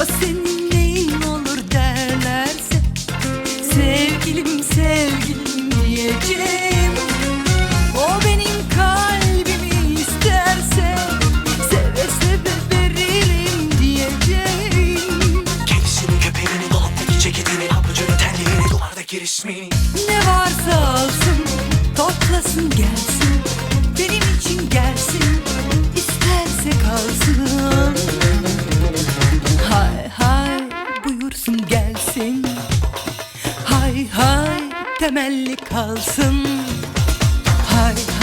O senin neyin olur derlerse Sevgilim sevgilim diyeceğim. O benim kalbimi isterse Seve seve veririm diyeceğim. Kendisini köpeğini dolaptaki ceketini Abucunu tenliğini duvardaki resmini Ne varsa alsın toplasın gelsin Benim için gelsin. temelli kalsın. Hay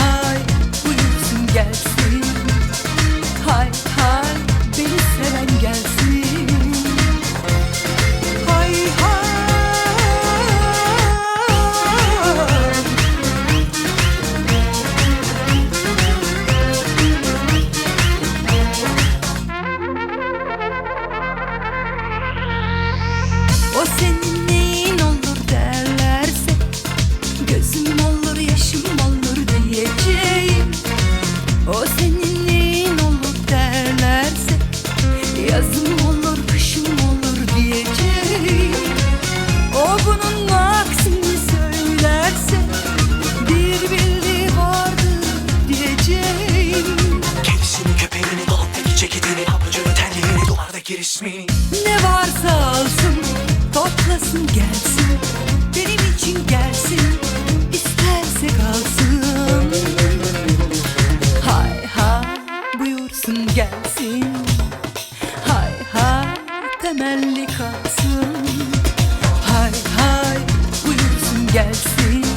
resmini Ne varsa alsın Toplasın gelsin. Benim için gelsin İsterse kalsın. Hay ha buyursun gelsin. Hay ha temelli kalsın. Hay hay buyursun gelsin.